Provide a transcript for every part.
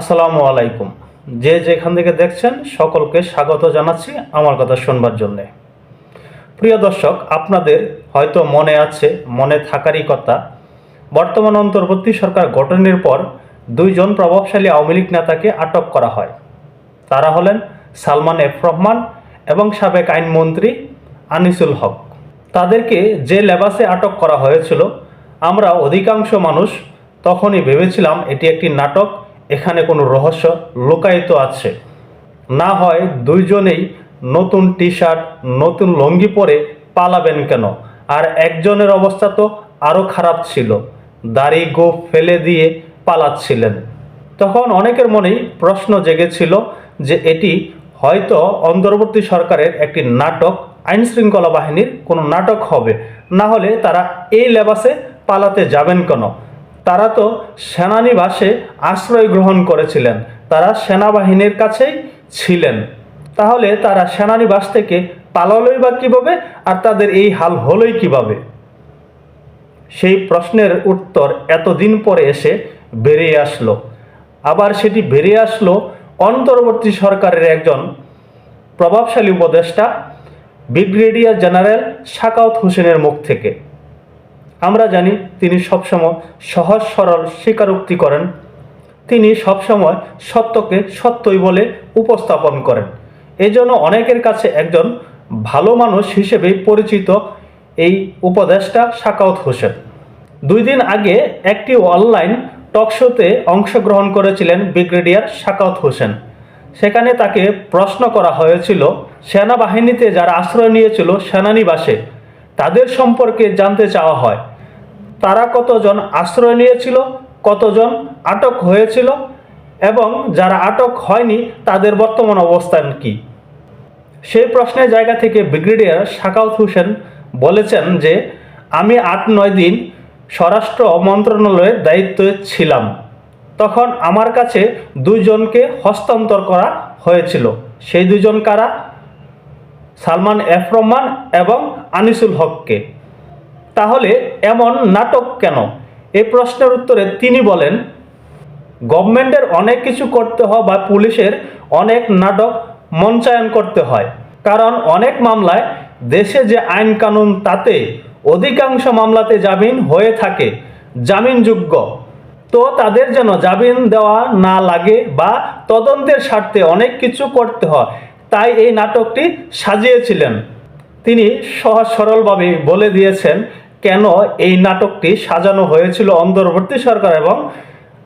আসসালামু আলাইকুম। যে যেখান থেকে দেখছেন, সকলকে স্বাগত জানাচ্ছি আমার কথা শুনবার জন্যে। প্রিয় দর্শক, আপনাদের হয়তো মনে আছে, মনে থাকারই কথা, বর্তমান অন্তর্বর্তী সরকার গঠনের পর দুইজন প্রভাবশালী আওয়ামী লীগ নেতাকে আটক করা হয়। তারা হলেন সালমান এফ রহমান এবং সাবেক আইনমন্ত্রী আনিসুল হক। তাদেরকে যে লেবাসে আটক করা হয়েছিল, আমরা অধিকাংশ মানুষ তখনই ভেবেছিলাম এটি একটি নাটক এখানে কোনো রহস্য লুকায়িত আছে। না হয় দুইজনেই নতুন টি শার্ট নতুন লঙ্গি পরে পালাবেন কেন? আর একজনের অবস্থা তো আরও খারাপ ছিল। দাড়ি গোফ ফেলে দিয়ে পালাচ্ছিলেন। তখন অনেকের মনেই প্রশ্ন জেগেছিল যে এটি হয়তো অন্তর্বর্তী সরকারের একটি নাটক আইন শৃঙ্খলা বাহিনীর কোনো নাটক হবে। না হলে তারা এই লেবাসে পালাতে যাবেন কেন? তারা তো সেনানিবাসে আশ্রয় গ্রহণ করেছিলেন। তারা সেনাবাহিনীর কাছেই ছিলেন। তাহলে তারা সেনানিবাস থেকে পালালোই বা কীভাবে? আর তাদের এই হাল হলোই কীভাবে? সেই প্রশ্নের উত্তর এতদিন পরে এসে বেরিয়ে আসলো। আবার সেটি বেরিয়ে আসলো অন্তর্বর্তী সরকারের একজন প্রভাবশালী উপদেষ্টা, ব্রিগেডিয়ার জেনারেল শাকাউত হোসেনের মুখ থেকে। আমরা জানি তিনি সবসময় সহজ সরল স্বীকারোক্তি করেন। তিনি সবসময় সত্যকে সত্যই বলে উপস্থাপন করেন। এজন্য অনেকের কাছে একজন ভালো মানুষ হিসেবেই পরিচিত এই উপদেষ্টা শাকাউত হোসেন। দুই দিন আগে একটি অনলাইন টক শোতে অংশগ্রহণ করেছিলেন ব্রিগেডিয়ার শাকাউত হোসেন। সেখানে তাকে প্রশ্ন করা হয়েছিল, সেনাবাহিনীতে যারা আশ্রয় নিয়েছিল সেনানিবাসে, তাদের সম্পর্কে জানতে চাওয়া হয়। তারা কতজন আশ্রয় নিয়েছিল, কতজন আটক হয়েছিল এবং যারা আটক হয়নি তাদের বর্তমান অবস্থান কি? সেই প্রশ্নের জায়গা থেকে ব্রিগেডিয়ার শাকাউত হোসেন বলেছেন যে, আমি আট নয় দিন স্বরাষ্ট্র মন্ত্রণালয়ের দায়িত্বে ছিলাম। তখন আমার কাছে দুইজনকে হস্তান্তর করা হয়েছিল। সেই দুজন কারা? সালমান এফ রহমান এবং আনিসুল হককে। তাহলে এমন নাটক কেন? এই প্রশ্নের উত্তরে তিনি বলেন, গভর্নমেন্টের অনেক কিছু করতে হয় বা পুলিশের অনেক নাটক মঞ্চায়ন করতে হয়। কারণ অনেক মামলায় দেশে যে আইন কানুন তাতে অধিকাংশ মামলাতে জামিন হয়ে থাকে, জামিনযোগ্য। তো তাদের যেন জামিন দেওয়া না লাগে বা তদন্তের স্বার্থে অনেক কিছু করতে হয়, তাই এই নাটকটি সাজিয়েছিলেন। তিনি সহজ সরলভাবে বলে দিয়েছেন কেন এই নাটকটি সাজানো হয়েছিল অন্তর্বর্তী সরকার এবং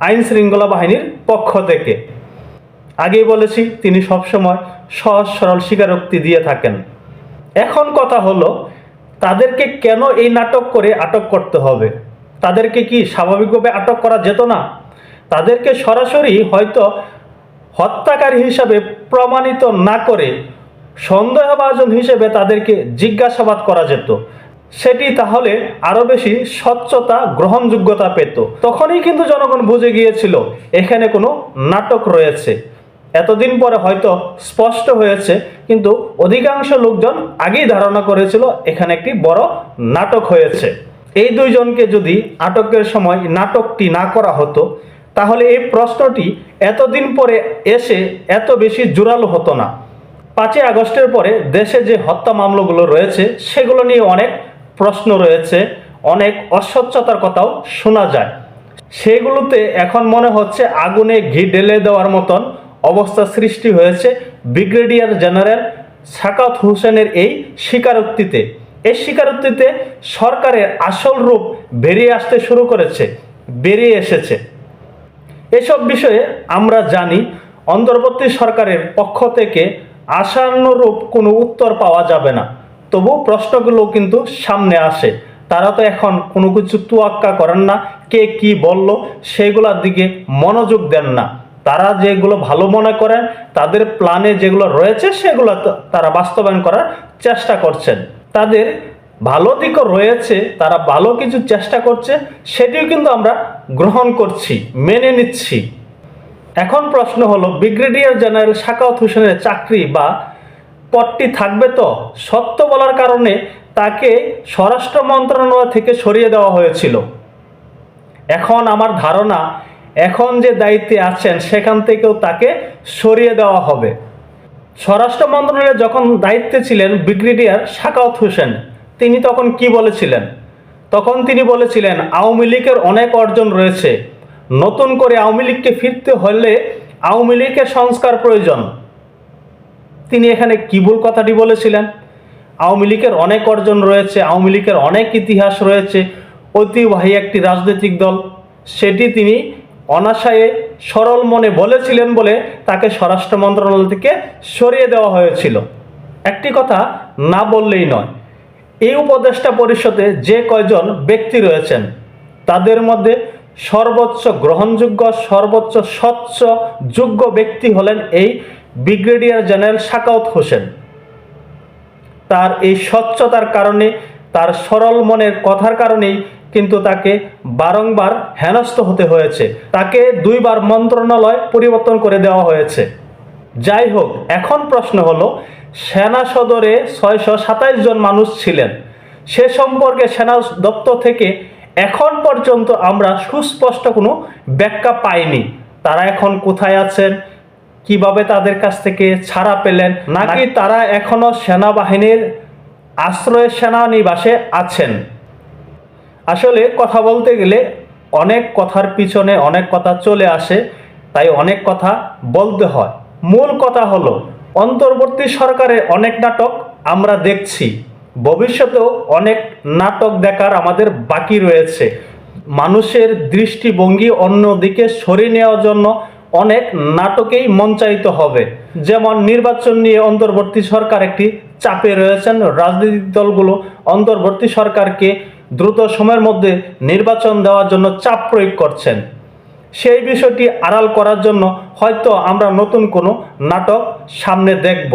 আইন শৃঙ্খলা বাহিনীর পক্ষ থেকে? আগেই বলেছি, তিনি সবসময় সহজ সরল স্বীকারোক্তি দিয়ে থাকেন। এখন কথা হলো, তাদেরকে কেন এই নাটক করে আটক করতে হবে? তাদেরকে কি স্বাভাবিকভাবে আটক করা যেত না? তাদেরকে সরাসরি হয়তো হত্যাকারী হিসাবে প্রমাণিত না করে সন্দেহভাজন হিসেবে তাদেরকে জিজ্ঞাসাবাদ করা যেত। সেটি তাহলে আরও বেশি স্বচ্ছতা, গ্রহণযোগ্যতা পেত। তখনই কিন্তু জনগণ বুঝে গিয়েছিল, এখানে কোনো নাটক রয়েছে। এতদিন পরে হয়তো স্পষ্ট হয়েছে, কিন্তু অধিকাংশ লোকজন আগেই ধারণা করেছিল, এখানে একটি বড় নাটক হয়েছে। এই দুইজনকে যদি আটকের সময় নাটকটি না করা হতো, তাহলে এই প্রশ্নটি এতদিন পরে এসে এত বেশি জোরালো হতো না। পাঁচই আগস্টের পরে দেশে যে হত্যা মামলাগুলো রয়েছে, সেগুলো নিয়ে অনেক প্রশ্ন রয়েছে, অনেক অস্বচ্ছতার কথাও শোনা যায়। সেগুলোতে এখন মনে হচ্ছে আগুনে ঘি ঢেলে দেওয়ার মতন অবস্থা সৃষ্টি হয়েছে ব্রিগেডিয়ার জেনারেল সাকাত হোসেনের এই স্বীকারোক্তিতে। এই স্বীকারোক্তিতে সরকারের আসল রূপ বেরিয়ে আসতে শুরু করেছে, বেরিয়ে এসেছে। এসব বিষয়ে আমরা জানি, অন্তর্বর্তী সরকারের পক্ষ থেকে আশানুরূপ কোনো উত্তর পাওয়া যাবে না। তবু প্রশ্নগুলো কিন্তু সামনে আসে। তারা তো এখন কোনো কিছু তুয়াক্কা করেন না, কে কি বলল সেগুলোর দিকে মনোযোগ দেন না। তারা যেগুলো ভালো মনে করেন, তাদের প্ল্যানে যেগুলো রয়েছে সেগুলো তারা বাস্তবায়ন করার চেষ্টা করছেন। তাদের ভালো দিকও রয়েছে, তারা ভালো কিছু চেষ্টা করছে, সেটিও কিন্তু আমরা গ্রহণ করছি, মেনে নিচ্ছি। এখন প্রশ্ন হলো, ব্রিগেডিয়ার জেনারেল শাকাউত হোসেনের চাকরি বা পদটি থাকবে তো? সত্য বলার কারণে তাকে স্বরাষ্ট্র মন্ত্রণালয় থেকে সরিয়ে দেওয়া হয়েছিল। এখন আমার ধারণা, এখন যে দায়িত্বে আছেন, সেখান থেকেও তাকে সরিয়ে দেওয়া হবে। স্বরাষ্ট্র মন্ত্রণালয়ে যখন দায়িত্বে ছিলেন ব্রিগেডিয়ার শাকাউত হোসেন, তিনি তখন কি বলেছিলেন? তখন তিনি বলেছিলেন, আওয়ামী লীগের অনেক অর্জন রয়েছে। নতুন করে আওয়ামী লীগকে ফিরতে হলে আওয়ামী লীগের সংস্কার প্রয়োজন। তিনি এখানে কি ভুল কথাটি বলেছিলেন? আওয়ামী লীগের অনেক অর্জন রয়েছে, আওয়ামী লীগের অনেক ইতিহাস রয়েছে ঐতিহ্যবাহী একটি রাজনৈতিক দল। সেটি তিনি অনাশয়ে সরল মনে বলেছিলেন বলে তাকে স্বরাষ্ট্র মন্ত্রণালয় থেকে সরিয়ে দেওয়া হয়েছিল। একটি কথা না বললেই নয়, এই উপদেষ্টা পরিষদে যে কয়জন ব্যক্তি রয়েছেন, তাদের মধ্যে সর্বোচ্চ গ্রহণযোগ্য, সর্বোচ্চ স্বচ্ছ, যোগ্য ব্যক্তি হলেন এই ব্রিগেডিয়ার জেনারেল শাকাউত হোসেন। তার এই স্বচ্ছতার কারণে, তার সরল মনের কথার কারণেই কিন্তু তাকে বারংবার হেনস্থ হতে হয়েছে। তাকে দুইবার মন্ত্রণালয় পরিবর্তন করে দেওয়া হয়েছে। যাই হোক, এখন প্রশ্ন হলো, সেনা সদরে ছয়শো সাতাইশ জন মানুষ ছিলেন। সে সম্পর্কে সেনা দপ্তর থেকে এখন পর্যন্ত আমরা সুস্পষ্ট কোনো ব্যাখ্যা পাইনি। তারা এখন কোথায় আছেন? কীভাবে তাদের কাছ থেকে ছাড়া পেলেন? নাকি তারা এখনও সেনাবাহিনীর আশ্রয় সেনানিবাসে আছেন? আসলে কথা বলতে গেলে অনেক কথার পিছনে অনেক কথা চলে আসে তাই অনেক কথা বলতে হয়। মূল কথা হলো অন্তর্বর্তী সরকারের অনেক নাটক আমরা দেখছি। ভবিষ্যতেও অনেক নাটক দেখার আমাদের বাকি রয়েছে। মানুষের দৃষ্টিভঙ্গি অন্যদিকে সরিয়ে নেওয়ার জন্য অনেক নাটকেই মঞ্চায়িত হবে। যেমন নির্বাচন নিয়ে অন্তর্বর্তী সরকার একটি চাপে রয়েছেন, রাজনৈতিক দলগুলো অন্তর্বর্তী সরকারকে দ্রুত সময়ের মধ্যে নির্বাচন দেওয়ার জন্য চাপ প্রয়োগ করছেন। সেই বিষয়টি আড়াল করার জন্য হয়তো আমরা নতুন কোনো নাটক সামনে দেখব।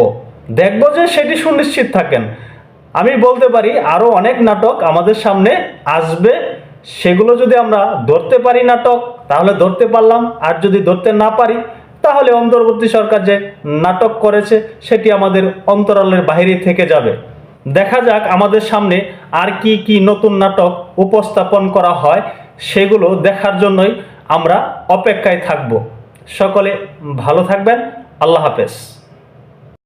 দেখব যে সেটি সুনিশ্চিত থাকেন। আমি বলতে পারি আরও অনেক নাটক আমাদের সামনে আসবে। সেগুলো যদি আমরা ধরতে পারি নাটক তাহলে ধরতে পারলাম। আর যদি ধরতে না পারি, তাহলে অন্তর্বর্তী সরকার যে নাটক করেছে, সেটি আমাদের অন্তরালের বাহিরে থেকে যাবে। দেখা যাক আমাদের সামনে আর কি কি নতুন নাটক উপস্থাপন করা হয়, সেগুলো দেখার জন্যই আমরা অপেক্ষায় থাকব। সকলে ভালো থাকবেন। আল্লাহ হাফেজ।